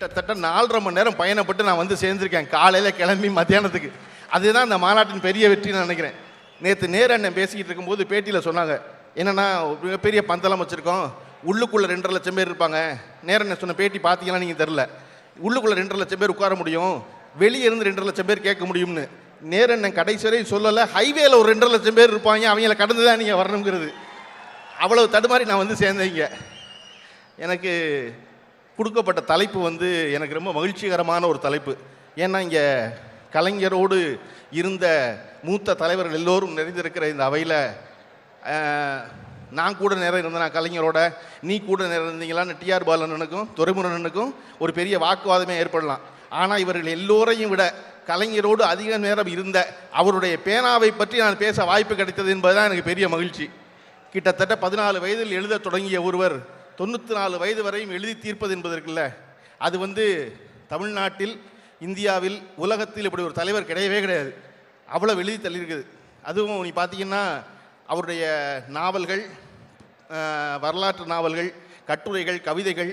கிட்டத்தட்ட நாலரை மணி நேரம் பயணப்பட்டு நான் வந்து சேர்ந்திருக்கேன். காலையில் கிளம்பி மத்தியானத்துக்கு. அதுதான் இந்த மாநாட்டின் பெரிய வெற்றின்னு நான் நினைக்கிறேன். நேற்று நேர அண்ணன் பேசிக்கிட்டு இருக்கும்போது பேட்டியில் சொன்னாங்க. என்னன்னா மிகப்பெரிய பந்தலம் வச்சுருக்கோம். உள்ளுக்குள்ளே ரெண்டரை லட்சம் பேர் இருப்பாங்க. நேர அண்ணன் சொன்ன பேட்டி பார்த்தீங்கன்னா நீங்கள் தெரில உள்ளுக்குள்ளே ரெண்டரை லட்சம் பேர் உட்கார முடியும். வெளியே இருந்து ரெண்டரை லட்சம் பேர் கேட்க முடியும்னு. நேர அண்ணன் கடைசி வரை சொல்லலை. ஹைவேல ஒரு ரெண்டரை லட்சம் பேர் இருப்பாங்க. அவங்கள கடந்து தான் நீங்கள் வரணுங்கிறது. அவ்வளவு தடுமாறி நான் வந்து சேர்ந்தேங்க எனக்கு கொடுக்கப்பட்ட தலைப்பு வந்து எனக்கு ரொம்ப மகிழ்ச்சிகரமான ஒரு தலைப்பு. ஏன்னா இங்கே கலைஞரோடு இருந்த மூத்த தலைவர்கள் எல்லோரும் நிறைந்திருக்கிற இந்த அவையில் நான் கூட நேரம் இருந்தேன். கலைஞரோட நீ கூட நேரம் இருந்தீங்களான்னு டிஆர் பாலனனுக்கும் துரைமுருகனுக்கும் ஒரு பெரிய வாக்குவாதமே ஏற்படலாம். ஆனால் இவர்கள் எல்லோரையும் விட கலைஞரோடு அதிக நேரம் இருந்த அவருடைய பேனாவை பற்றி நான் பேச வாய்ப்பு கிடைத்தது என்பதுதான் எனக்கு பெரிய மகிழ்ச்சி. கிட்டத்தட்ட பதினாலு வயதில் எழுதத் தொடங்கிய ஒருவர் தொண்ணூற்றி நாலு வயது வரையும் எழுதி தீர்ப்பது என்பது இருக்குல்ல அது வந்து தமிழ்நாட்டில் இந்தியாவில் உலகத்தில் இப்படி ஒரு தலைவர் கிடையவே கிடையாது. அவ்வளோ எழுதி தள்ளியிருக்குது. அதுவும் நீ பார்த்தீங்கன்னா அவருடைய நாவல்கள் வரலாற்று நாவல்கள் கட்டுரைகள் கவிதைகள்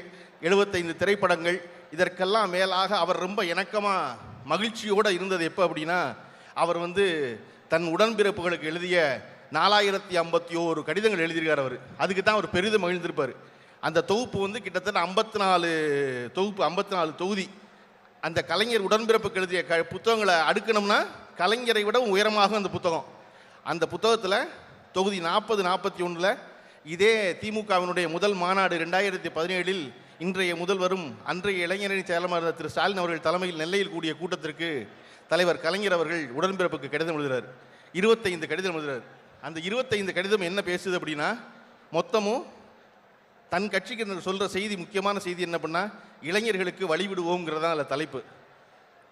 எழுபத்தைந்து திரைப்படங்கள் இதற்கெல்லாம் மேலாக அவர் ரொம்ப இணக்கமாக மகிழ்ச்சியோடு இருந்தது எப்போ அப்படின்னா அவர் வந்து தன் உடன்பிறப்புகளுக்கு எழுதிய நாலாயிரத்தி ஐம்பத்தி ஓரு கடிதங்கள் எழுதியிருக்கார் அவர். அதுக்கு தான் அவர் பெரிதும் மகிழ்ந்திருப்பார். அந்த தொகுப்பு வந்து கிட்டத்தட்ட ஐம்பத்தி நாலு தொகுப்பு ஐம்பத்தி நாலு தொகுதி. அந்த கலைஞர் உடன்பிறப்புக்கு எழுதிய க புத்தகங்களை அடுக்கணும்னா கலைஞரை விட உயரமாகும் அந்த புத்தகம். அந்த புத்தகத்தில் தொகுதி நாற்பது நாற்பத்தி ஒன்றில் இதே திமுகவினுடைய முதல் மாநாடு ரெண்டாயிரத்தி பதினேழில் இன்றைய முதல்வரும் அன்றைய இளைஞரணி செயலமர் திரு. ஸ்டாலின் அவர்கள் தலைமையில் நெல்லையில் கூடிய கூட்டத்திற்கு தலைவர் கலைஞர் அவர்கள் உடன்பிறப்புக்கு கடிதம் எழுதுகிறார் இருபத்தைந்து கடிதம் எழுதுகிறார் அந்த இருபத்தைந்து கடிதம் என்ன பேசுது அப்படின்னா மொத்தமும் தன் கட்சிக்கு சொல்கிற செய்தி முக்கியமான செய்தி என்ன பண்ணால் இளைஞர்களுக்கு வழிவிடுவோங்கிறது தான் அதில் தலைப்பு.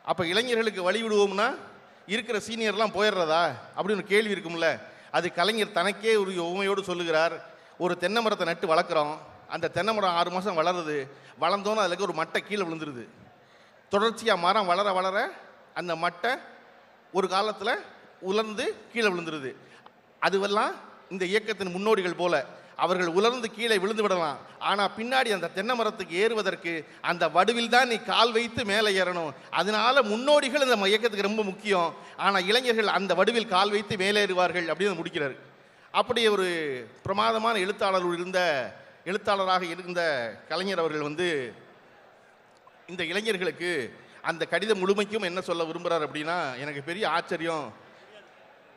அப்போ இளைஞர்களுக்கு வழிவிடுவோம்னா இருக்கிற சீனியர்லாம் போயிடுறதா? அப்படின்னு ஒரு கேள்வி இருக்கும்ல. அது கலைஞர் தனக்கே ஒரு உண்மையோடு சொல்லுகிறார். ஒரு தென்னை மரத்தை நட்டு வளர்க்குறோம். அந்த தென்னை மரம் ஆறு மாதம் வளருது. வளர்ந்தோன்னே அதில் ஒரு மட்டை கீழே விழுந்துருது. தொடர்ச்சியாக மரம் வளர வளர அந்த மட்டை ஒரு காலத்தில் உலர்ந்து கீழே விழுந்துருது. அதுவெல்லாம் இந்த இயக்கத்தின் முன்னோடிகள் போல. அவர்கள் உலர்ந்து கீழே விழுந்து விடலாம் ஆனால் பின்னாடி அந்த தென்னை மரத்துக்கு ஏறுவதற்கு அந்த வடுவில் தான் நீ கால் வைத்து மேலே ஏறணும். அதனால முன்னோடிகள் இந்த இயக்கத்துக்கு ரொம்ப முக்கியம். ஆனால் இளைஞர்கள் அந்த வடுவில் கால் வைத்து மேலே ஏறுவார்கள் அப்படின்னு முடிக்கிறார். அப்படி ஒரு பிரமாதமான எழுத்தாளர் இருந்த எழுத்தாளராக இருந்த கலைஞர் அவர்கள் வந்து இந்த இளைஞர்களுக்கு அந்த கடிதம் முழுமைக்கும் என்ன சொல்ல விரும்புகிறார் அப்படின்னா எனக்கு பெரிய ஆச்சரியம்.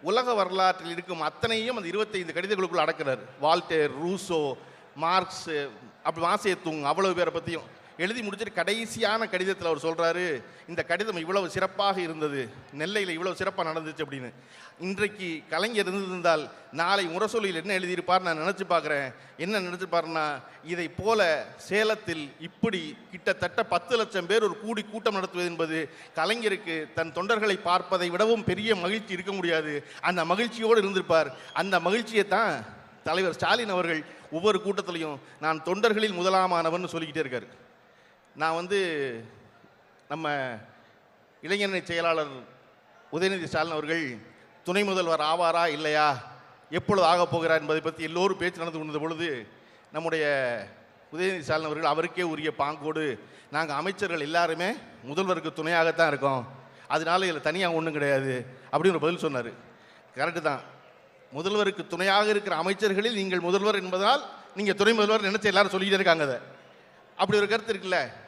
உலக வரலாற்றில் இருக்கும் அத்தனையும் அந்த இருபத்தைந்து கடிதங்களுக்குள் அடக்கிறார். வால்டேர் ரூசோ மார்க்ஸு அப்படி மாசேத்துங் அவ்வளவு பேரை பற்றியும் எழுதி முடிச்சிட்டு கடைசியான கடிதத்தில் அவர் சொல்கிறாரு இந்த கடிதம் இவ்வளவு சிறப்பாக இருந்தது நெல்லையில் இவ்வளவு சிறப்பாக நடந்துச்சு அப்படின்னு. இன்றைக்கு கலைஞர் இருந்திருந்தால் நாளை முரசொலியில் என்ன எழுதியிருப்பார் நான் நினச்சி பார்க்குறேன். என்ன நினச்சிப்பாருன்னா இதை போல சேலத்தில் இப்படி கிட்டத்தட்ட பத்து லட்சம் பேர் ஒரு கூடி கூட்டம் நடத்துவது என்பது கலைஞருக்கு தன் தொண்டர்களை பார்ப்பதை விடவும் பெரிய மகிழ்ச்சி இருக்க முடியாது. அந்த மகிழ்ச்சியோடு இருந்திருப்பார். அந்த மகிழ்ச்சியை தான் தலைவர் ஸ்டாலின் அவர்கள் ஒவ்வொரு கூட்டத்திலையும் நான் தொண்டர்களில் முதலாமானவன் சொல்லிக்கிட்டே இருக்கார். நான் வந்து நம்ம இளைஞரணி செயலாளர் உதயநிதி ஸ்டாலின் அவர்கள் துணை முதல்வர் ஆவாரா இல்லையா? எப்பொழுது ஆகப் போகிறார் என்பதை பற்றி எல்லோரும் பேச்சு நடந்து கொண்ட பொழுது நம்முடைய உதயநிதி ஸ்டாலின் அவர்கள் அவருக்கே உரிய பாங்கோடு நாங்கள் அமைச்சர்கள் எல்லாருமே முதல்வருக்கு துணையாகத்தான் இருக்கோம். அதனால இதில் தனியாக ஒன்றும் கிடையாது அப்படின்னு ஒரு பதில் சொன்னார். கரெக்டு தான். முதல்வருக்கு துணையாக இருக்கிற அமைச்சர்களில் நீங்கள் முதல்வர் என்பதால் நீங்கள் துணை முதல்வர் நினைச்ச எல்லாரும் சொல்லிக்கிட்டே இருக்காங்க அதை. அப்படி ஒரு கருத்து இருக்குல்ல?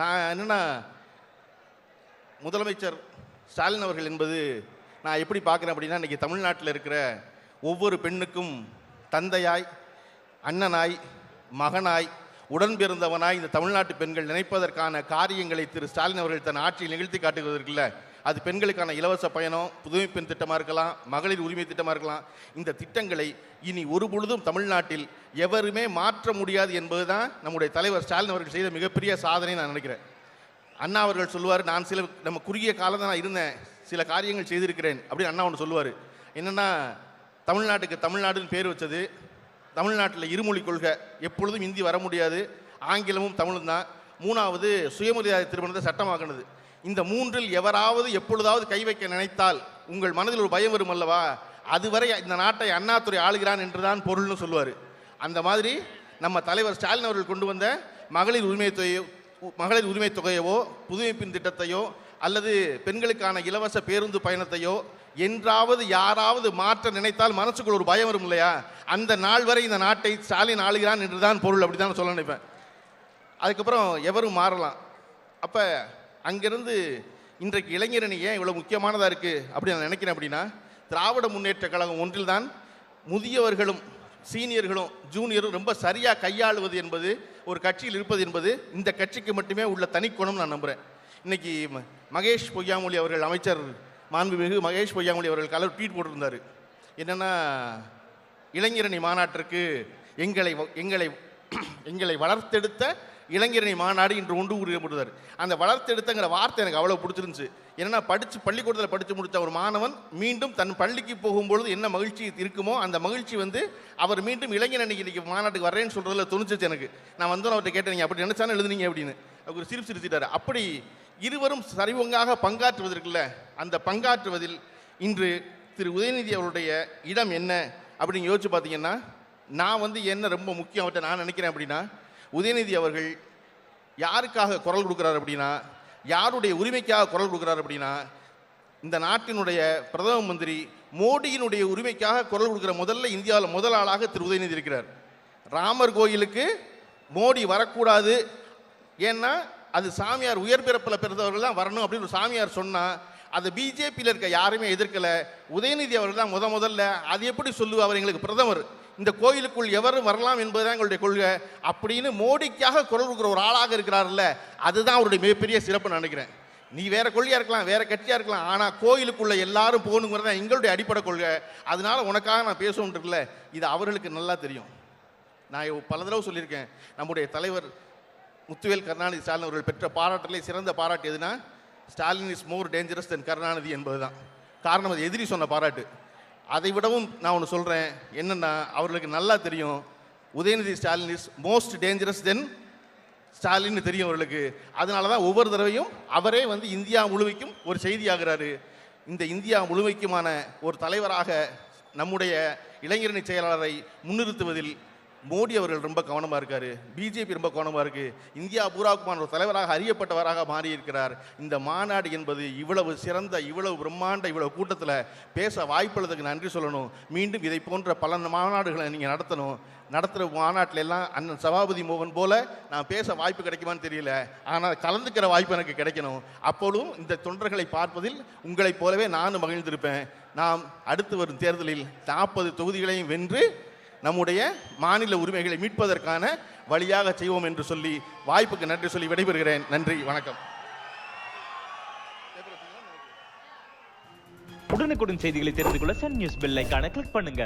நான் என்னென்னா முதலமைச்சர் ஸ்டாலின் அவர்கள் என்பது நான் எப்படி பார்க்குறேன் அப்படின்னா இன்றைக்கி தமிழ்நாட்டில் இருக்கிற ஒவ்வொரு பெண்ணுக்கும் தந்தையாய் அண்ணனாய் மகனாய் உடன் பிறந்தவனாய் இந்த தமிழ்நாட்டு பெண்கள் நினைப்பதற்கான காரியங்களை திரு ஸ்டாலின் அவர்கள் தன் ஆட்சியில் நிகழ்த்தி காட்டுவதற்குல்ல அது பெண்களுக்கான இலவச பயணம் புதுமை பெண் திட்டமாக இருக்கலாம் மகளிர் உரிமை திட்டமாக இருக்கலாம். இந்த திட்டங்களை இனி ஒரு பொழுதும் தமிழ்நாட்டில் எவருமே மாற்ற முடியாது என்பது தான் நம்முடைய தலைவர் ஸ்டாலின் அவர்கள் செய்த மிகப்பெரிய சாதனை நான் நினைக்கிறேன். அண்ணா அவர்கள் சொல்லுவார் நான் சில நம்ம குறுகிய காலம் தான் நான் இருந்தேன். சில காரியங்கள் செய்திருக்கிறேன். அப்படின்னு அண்ணா ஒன்று சொல்லுவார். என்னென்னா தமிழ்நாட்டுக்கு தமிழ்நாடுன்னு பேர் வச்சது தமிழ்நாட்டில் இருமொழி கொள்கை எப்பொழுதும் இந்தி வர முடியாது. ஆங்கிலமும் தமிழும் தான் மூணாவது சுயமரியாதை திருமணத்தை சட்டமாக்கினது. இந்த மூன்றில் எவராவது எப்பொழுதாவது கை வைக்க நினைத்தால் உங்கள் மனதில் ஒரு பயம் வரும் அல்லவா? அதுவரை இந்த நாட்டை அண்ணாத்துறை ஆளுகிறான் என்றுதான் பொருள்னு சொல்லுவார். அந்த மாதிரி நம்ம தலைவர் ஸ்டாலின் அவர்கள் கொண்டு வந்த மகளிர் உரிமை தொகையோ மகளிர் உரிமை தொகையவோ புதுமைப்பின் திட்டத்தையோ அல்லது பெண்களுக்கான இலவச பேருந்து பயணத்தையோ என்றாவது யாராவது மாற்ற நினைத்தால் மனசுக்குள் ஒரு பயம் வரும் இல்லையா? அந்த நாள் வரை இந்த நாட்டை ஸ்டாலின் ஆளுகிறான் என்றுதான் பொருள் அப்படி தான் சொல்ல நினைப்பேன். அதுக்கப்புறம் எவரும் மாறலாம். அப்போ அங்கிருந்து இன்றைக்கு இளைஞரணி ஏன் இவ்வளோ முக்கியமானதாக இருக்குது அப்படின்னு நான் நினைக்கிறேன் அப்படின்னா திராவிட முன்னேற்ற கழகம் ஒன்றில் தான் முதியவர்களும் சீனியர்களும் ஜூனியரும் ரொம்ப சரியாக கையாளுவது என்பது ஒரு கட்சியில் இருப்பது என்பது இந்த கட்சிக்கு மட்டுமே உள்ள தனிக்குணம் நான் நம்புகிறேன் இன்றைக்கி ம- மகேஷ் பொய்யாமொழி அவர்கள் அமைச்சர் மாண்புமிகு மகேஷ் பொய்யாமொழி அவர்கள் கலர் ட்வீட் போட்டிருந்தார். என்னென்னா இளைஞரணி மாநாட்டிற்கு எங்களை வ- எங்களை எங்களை வளர்த்தெடுத்த இளைஞரணி மாநாடு இன்று ஒன்று கூறப்படுவார் அந்த வளர்த்தெடுத்தங்கிற வார்த்தை எனக்கு அவ்வளோ பிடிச்சிருந்துச்சு. ஏன்னா படித்து பள்ளிக்கூடத்தில் படித்து முடித்த ஒரு மாணவன் மீண்டும் தன் பள்ளிக்கு போகும்பொழுது என்ன மகிழ்ச்சி இருக்குமோ அந்த மகிழ்ச்சி வந்து அவர் மீண்டும் இளைஞரணிக்கு இன்றைக்கி மாநாட்டுக்கு வரேன்னு சொல்கிறதுல துணிச்சிச்சு எனக்கு. நான் வந்து அவர்கிட்ட கேட்டேன் நீங்கள் அப்படி நினச்சானே எழுதுனீங்க அப்படின்னு. அவர் சிரிப்பு சிரிச்சிட்டாரு அப்படி இருவரும் சரிவங்காக பங்காற்றுவதற்குள்ள அந்த பங்காற்றுவதில் இன்று திரு உதயநிதி அவருடைய இடம் என்ன அப்படின்னு யோசிச்சு பார்த்தீங்கன்னா நான் வந்து என்ன ரொம்ப முக்கியம் அவர்கிட்ட நான் நினைக்கிறேன் அப்படின்னா உதயநிதி அவர்கள் யாருக்காக குரல் கொடுக்குறாரு அப்படின்னா யாருடைய உரிமைக்காக குரல் கொடுக்குறாரு அப்படின்னா இந்த நாட்டினுடைய பிரதம மந்திரி மோடியினுடைய உரிமைக்காக குரல் கொடுக்குற முதல்ல இந்தியாவில் முதல் ஆளாக திரு உதயநிதி இருக்கிறார். ராமர் கோயிலுக்கு மோடி வரக்கூடாது. ஏன்னா அது சாமியார் உயர் பிறப்பில் பிறந்தவர்கள் தான் வரணும் அப்படின்னு ஒரு சாமியார் சொன்னால் அது பிஜேபியில் இருக்க யாருமே எதிர்க்கல. உதயநிதி அவர்கள் தான் முத முதல்ல அது எப்படி சொல்லுவா அவர் எங்களுக்கு பிரதமர்? இந்த கோயிலுக்குள் எவரும் வரலாம் என்பதுதான் எங்களுடைய கொள்கை. அப்படின்னு மோடிக்காக குரல் கொடுக்குற ஒரு ஆளாக இருக்கிறார்ல அதுதான் அவருடைய மிகப்பெரிய சிறப்பு நினைக்கிறேன். நீ வேற கொள்கையாக இருக்கலாம் வேற கட்சியாக இருக்கலாம் ஆனால் கோயிலுக்குள்ளே எல்லாரும் போகணுங்கிறது தான் எங்களுடைய அடிப்படை கொள்கை. அதனால உனக்காக நான் பேசணும் இருக்குல்ல இது அவர்களுக்கு நல்லா தெரியும். நான் பல தடவை சொல்லியிருக்கேன் நம்முடைய தலைவர் முத்துவேல் கருணாநிதி ஸ்டாலின் அவர்கள் பெற்ற பாராட்டிலே சிறந்த பாராட்டு எதுனா Stalin is more dangerous than Karunanidhi என்பதுதான். காரணம் அது எதிரி சொன்ன பாராட்டு. அதை விடவும் நான் ஒன்று சொல்கிறேன் என்னென்னா அவர்களுக்கு நல்லா தெரியும் Udhayanidhi Stalin is most dangerous than ஸ்டாலின்னு தெரியும் அவர்களுக்கு. அதனால தான் ஒவ்வொரு தடவையும் அவரே வந்து இந்தியா முழுமைக்கும் ஒரு செய்தியாகிறாரு. இந்த இந்தியா முழுமைக்குமான ஒரு தலைவராக நம்முடைய இளைஞரணி செயலாளரை முன்னிறுத்துவதில் மோடி அவர்கள் ரொம்ப கவனமாக இருக்கார் பிஜேபி ரொம்ப கவனமாக இருக்குது இந்தியா பூராக்குமான ஒரு தலைவராக அறியப்பட்டவராக மாறியிருக்கிறார். இந்த மாநாடு என்பது இவ்வளவு சிறந்த இவ்வளவு பிரம்மாண்ட இவ்வளவு கூட்டத்தில் பேச வாய்ப்புள்ளதுக்கு நன்றி சொல்லணும். மீண்டும் இதை போன்ற பல மாநாடுகளை நீங்கள் நடத்தணும். நடத்துகிற மாநாட்டில எல்லாம் அண்ணன் சபாபதி மோகன் போல நான் பேச வாய்ப்பு கிடைக்குமான்னு தெரியல. ஆனால் கலந்துக்கிற வாய்ப்பு எனக்கு கிடைக்கணும். அப்பொழுதும் இந்த தொண்டர்களை பார்ப்பதில் உங்களைப் போலவே நானும் மகிழ்ந்திருப்பேன். நாம் அடுத்து வரும் தேர்தலில் நாற்பது தொகுதிகளையும் வென்று நம்முடைய மாநில உரிமைகளை மீட்பதற்கான வழியாக செய்வோம் என்று சொல்லி வாய்ப்புக்கு நன்றி சொல்லி விடைபெறுகிறேன். நன்றி வணக்கம். உடனுக்குடன் செய்திகளை தெரிந்து கொள்ள சன் நியூஸ் பெல் ஐக்கான கிளிக் பண்ணுங்க.